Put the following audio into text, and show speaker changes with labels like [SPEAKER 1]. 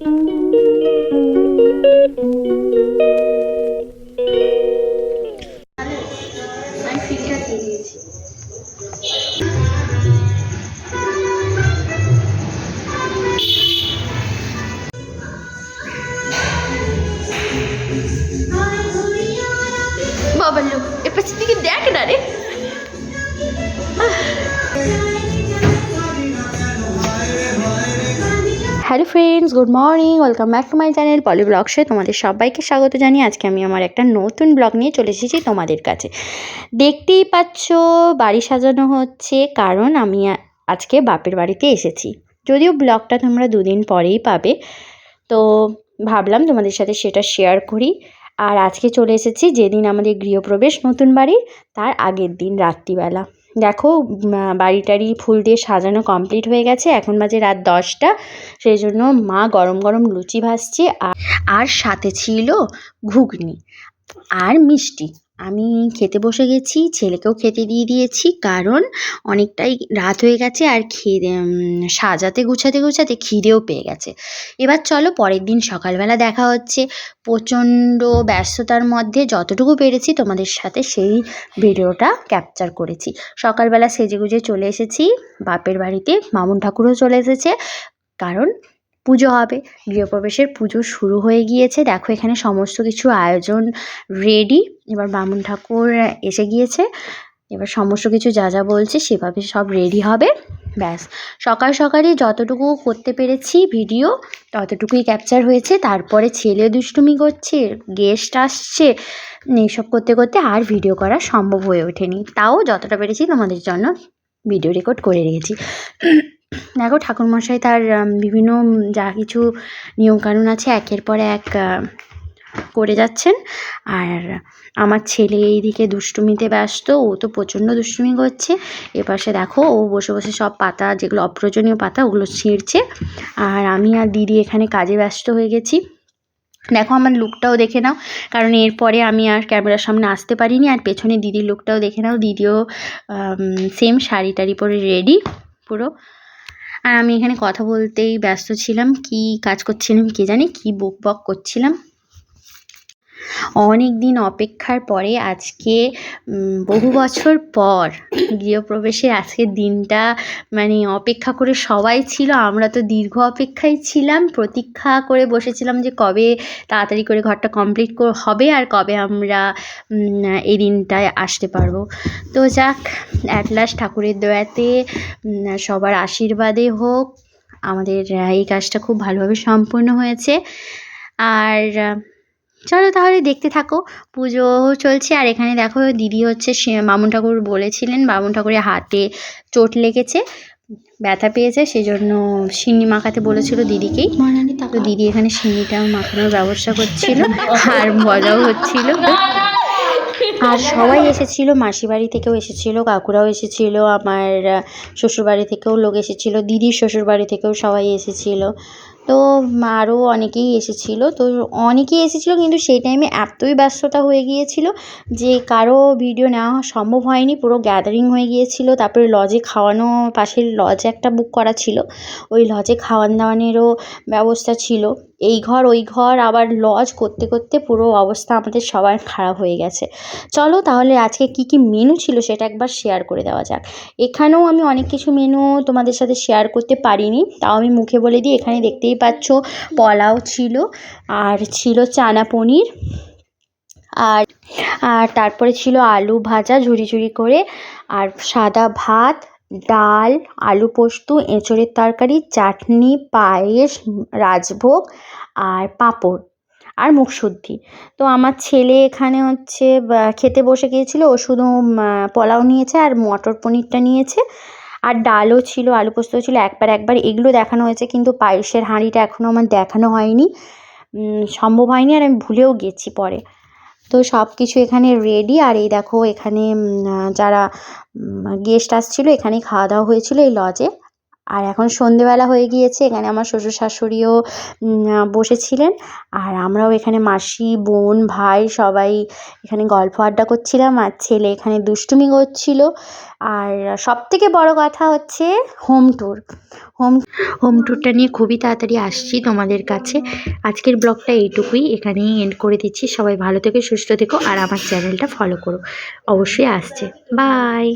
[SPEAKER 1] আমি friends good morning welcome back to my channel Poli ব্লগসে তোমাদের সবাইকে স্বাগত জানিয়ে আজকে আমি আমার একটা নতুন ব্লগ নিয়ে চলে এসেছি তোমাদের কাছে। দেখতেই পাচ্ছ, বাড়ি সাজানো হচ্ছে, কারণ আমি আজকে বাপের বাড়িতে এসেছি। যদিও ব্লগটা তোমরা দুদিন পরেই পাবে, তো ভাবলাম তোমাদের সাথে সেটা শেয়ার করি। আর আজকে চলে এসেছি যেদিন আমাদের গৃহপ্রবেশ নতুন বাড়ির, তার আগের দিন রাত্রিবেলা। দেখো বাড়ি টাড়ি ফুল দিয়ে সাজানো কমপ্লিট হয়ে গেছে। এখন বাজে রাত দশটা সেই জন্য মা গরম গরম লুচি ভাজছে আর আর সাথে ছিল ঘুগনি আর মিষ্টি। আমি খেতে বসে গেছি, ছেলেকেও খেতে দিয়ে দিয়েছি, কারণ অনেকটাই রাত হয়ে গেছে আর খেয়ে সাজাতে গুছাতে গুছাতে খিদেও পেয়ে গেছে। এবার চলো পরের দিন সকালবেলা দেখা হচ্ছে। প্রচণ্ড ব্যস্ততার মধ্যে যতটুকু পেরেছি তোমাদের সাথে সেই ভিডিওটা ক্যাপচার করেছি। সকালবেলা সেজে গুজে চলে এসেছি, বাপের বাড়িতে মামুন ঠাকুরও চলে এসেছে, কারণ পুজো হবে। গৃহপ্রবেশের পুজো শুরু হয়ে গিয়েছে। দেখো, এখানে সমস্ত কিছু আয়োজন রেডি এবার বামুন ঠাকুর এসে গিয়েছে। এবার সমস্ত কিছু যা যা বলছে সেভাবে সব রেডি হবে। ব্যাস। সকাল সকালই যতটুকু করতে পেরেছি ভিডিও ততটুকুই ক্যাপচার হয়েছে। তারপরে ছেলে দুষ্টুমি করছে গেস্ট আসছে, এইসব করতে করতে আর ভিডিও করা সম্ভব হয়ে ওঠেনি। তাও যতটা পেরেছি তোমাদের জন্য ভিডিও রেকর্ড করে রেখেছি। দেখো, ঠাকুরমশাই তার বিভিন্ন যা কিছু নিয়মকানুন আছে, একের পর এক করে যাচ্ছেন। আর আমার ছেলে এইদিকে দুষ্টুমিতে ব্যস্ত, ও তো প্রচণ্ড দুষ্টুমি করছে। এপাশে দেখো, ও বসে বসে সব পাতা, যেগুলো অপ্রয়োজনীয় পাতা, ওগুলো ছিঁড়ছে। আর আমি আর দিদি এখানে কাজে ব্যস্ত হয়ে গেছি। দেখো, আমার লুকটাও দেখে নাও, কারণ এরপরে আমি আর ক্যামেরার সামনে আসতে পারিনি, আর পেছনে দিদির লুকটাও দেখে নাও। দিদিও সেম শাড়ি টাড়ি পরে রেডি পুরো। আর আমি এখানে কথা বলতেই ব্যস্ত ছিলাম, কি কাজ করছিলাম কে জানি, কি বক বক করছিলাম। অনেক দিন অপেক্ষার পরে আজকে বহু বছর পর গৃহপ্রবেশের আজকের দিনটা মানে অপেক্ষা করে সবাই ছিল, আমরা তো দীর্ঘ অপেক্ষায় ছিলাম, প্রতীক্ষা করে বসেছিলাম যে কবে তাড়াতাড়ি করে ঘরটা কমপ্লিট হবে আর কবে আমরা এই দিনটায় আসতে পারব। তো যাক অ্যাট লাস্ট ঠাকুরের দয়াতে সবার আশীর্বাদে হোক, আমাদের এই কাজটা খুব ভালোভাবে সম্পূর্ণ হয়েছে। আর চলো তাহলে দেখতে থাকো। পুজো চলছে আর এখানে দেখো দিদি হচ্ছে সে মামুন ঠাকুর বলেছিলেন বামুন ঠাকুরের হাতে চোট লেগেছে ব্যথা পেয়েছে সেই জন্য সিন্নি মাখাতে বলেছিল দিদিকেই। তো দিদি এখানে সিন্নিটা মাখানোর ব্যবস্থা করছিল আর মজাও হচ্ছিল। আর সবাই এসেছিল মাসি বাড়ি থেকেও এসেছিল কাকুরাও এসেছিল আমার শ্বশুর বাড়ি থেকেও লোক এসেছিল দিদির শ্বশুর বাড়ি থেকেও সবাই এসেছিল। তো আরও অনেকেই এসেছিল। তো অনেকেই এসেছিল কিন্তু সেই টাইমে এতই ব্যস্ততা হয়ে গিয়েছিল যে কারও ভিডিও নেওয়া সম্ভব হয়নি। পুরো গ্যাদারিং হয়ে গিয়েছিল। তারপরে লজে খাওয়ানো, পাশের লজে একটা বুক করা ছিল। ওই লজে খাওয়ান দাওয়ানেরও ব্যবস্থা ছিল। এই ঘর, ওই ঘর, আবার লজ করতে করতে পুরো অবস্থা আমাদের সবার খারাপ হয়ে গেছে। চলো তাহলে আজকে কি কি মেনু ছিল সেটা একবার শেয়ার করে দেওয়া যাক। এখানেও আমি অনেক কিছু মেনু তোমাদের সাথে শেয়ার করতে পারিনি। তাও আমি মুখে বলে দিই, এখানে দেখতেই পাচ্ছ, পোলাও ছিল আর ছিল চানা পনির আর আর তারপরে ছিল আলু ভাজা ঝুরি ঝুরি করে আর সাদা ভাত, ডাল, আলু পোস্ত, এঁচোড়ের তরকারি, চাটনি, পায়েস, রাজভোগ আর পাঁপড় আর মুখশুদ্ধি। তো আমার ছেলে এখানে হচ্ছে খেতে বসে গিয়েছিল, ও শুধু পোলাও নিয়েছে আর মটর পনিরটা নিয়েছে। আর ডালও ছিল, আলু পোস্ত ছিল, একবার একবার এগুলো দেখানো হয়েছে, কিন্তু পায়েসের হাঁড়িটা এখনও আমার দেখানো হয়নি। সম্ভব হয়নি আর আমি ভুলেও গেছি পরে। তো সব কিছু এখানে রেডি আর এই দেখো এখানে যারা গেস্ট আসছিল এখানে খাওয়া দাওয়া হয়েছিল এই লজে আর এখন সন্ধেবেলা হয়ে গিয়েছে, এখানে আমার শ্বশুর শাশুড়িও বসেছিলেন। আর আমরাও এখানে মাসি, বোন, ভাই সবাই এখানে গল্প আড্ডা করছিলাম। আর ছেলে এখানে দুষ্টুমি করছিল। আর সব থেকে বড় কথা হচ্ছে হোম ট্যুর হোম হোম ট্যুরটা নিয়ে খুবই তাড়াতাড়ি আসছি তোমাদের কাছে। আজকের ব্লগটা এইটুকুই। এখানেই এন্ড করে দিচ্ছি। সবাই ভালো থেকো, সুস্থ থেকো, আর আমার চ্যানেলটা ফলো করো। অবশ্যই আসছে। বাই